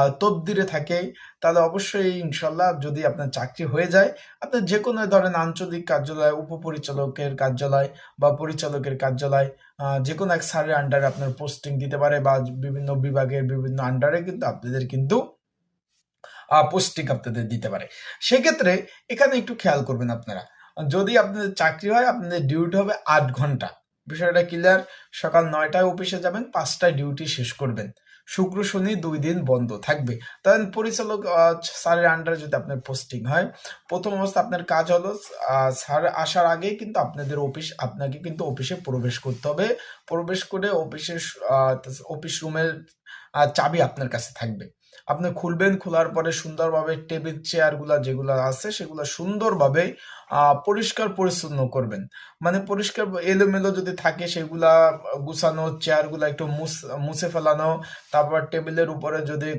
আহ, তকদিরে থাকে তাহলে অবশ্যই ইনশাল্লাহ যদি আপনার চাকরি হয়ে যায় আপনার যে কোনো ধরেন আঞ্চলিক কার্যালয় উপপরিচালকের কার্যালয় বা পরিচালকের কার্যালয় যে কোনো এক স্যারের আন্ডারে আপনার পোস্টিং দিতে পারে বা বিভিন্ন বিভাগের বিভিন্ন আন্ডারে কিন্তু আপনাদের কিন্তু পোস্টিং আপনাদের দিতে পারে। সেক্ষেত্রে এখানে একটু খেয়াল করবেন আপনারা যদি আপনাদের চাকরি হয় আপনাদের ডিউটি হবে আট ঘণ্টা। বিষয়টা ক্লিয়ার সকাল নয়টায় অফিসে যাবেন পাঁচটায় ডিউটি শেষ করবেন। শুক্র, শনি দুই দিন বন্ধ থাকবে। তাহলে পরিচালক স্যারের আন্ডারে যদি আপনার পোস্টিং হয়, প্রথম অবস্থা আপনার কাজ হলো স্যার আসার আগে কিন্তু আপনাদের অফিস আপনাকে কিন্তু অফিসে প্রবেশ করতে হবে। প্রবেশ করে অফিসের অফিস রুমের চাবি আপনার কাছে থাকবে। আপনি খুলবেন, খোলার পরে সুন্দরভাবে টেবিল, চেয়ারগুলো যেগুলো আছে সেগুলো সুন্দরভাবে পরিষ্কার পরিচ্ছন্ন করবেন। মানে পরিষ্কার এলোমেলো যদি থাকে সেগুলা গুছানো, চেয়ারগুলো একটু মুছে ফেলানো, তারপর টেবিলের উপরে যদি